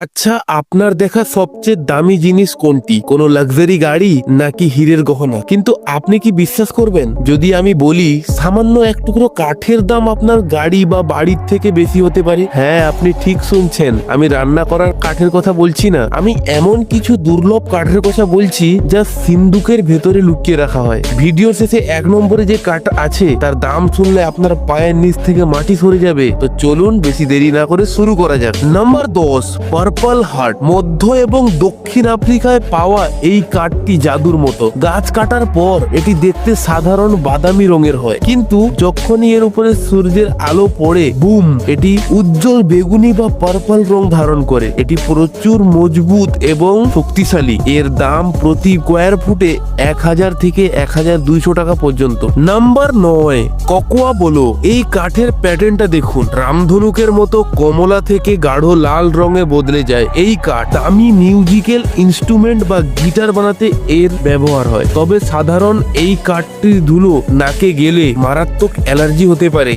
আচ্ছা আপনার দেখা সবচেয়ে দামি জিনিস কোনটি? কোনো লাক্সারি গাড়ি নাকি হীরের গহনা? কিন্তু আপনি কি বিশ্বাস করবেন? যদি আমি বলি, সামান্য এক টুকরো কাঠের দাম আপনার গাড়ি বা বাড়ির থেকে বেশি হতে পারে। হ্যাঁ আপনি ঠিক শুনছেন। আমি রান্না করার কাঠের কথা বলছি না। আমি এমন কিছু দুর্লভ কাঠের কথা বলছি, যা সিন্ধুকের ভেতরে লুকিয়ে রাখা হয়। ভিডিও শেষে এক নম্বরে যে কাঠ আছে, তার দাম শুনলে আপনার পায়ের নিচ থেকে মাটি সরে যাবে। তো চলুন, বেশি দেরি না করে শুরু করা যাক। নাম্বার দশ পার্পল হার্ট মধ্য এবং দক্ষিণ আফ্রিকায় পাওয়া এই কাঠটি জাদুর মতো। গাছ কাটার পর এটি দেখতে সাধারণ বাদামি রঙের হয়। কিন্তু যখনই এর উপরে সূর্যের আলো পড়ে, বুম, এটি উজ্জ্বল বেগুনি বা পার্পল রং ধারণ করে। এটি প্রচুর মজবুত এবং শক্তিশালী। এর দাম প্রতি স্কোয়ার ফুটে এক হাজার থেকে এক হাজার দুইশো টাকা পর্যন্ত। নাম্বার নয়, ককোয়া বলো। এই কাঠের প্যাটার্নটা দেখুন। রামধনুকের মতো কমলা থেকে গাঢ় লাল রঙে বদলে যায়। এই কাঠ দামি মিউজিক্যাল ইনস্ট্রুমেন্ট বা গিটার বানাতে এর ব্যবহার হয়। তবে সাধারণ এই কাঠটির ধুলো নাকে গেলে মারাত্মক অ্যালার্জি হতে পারে।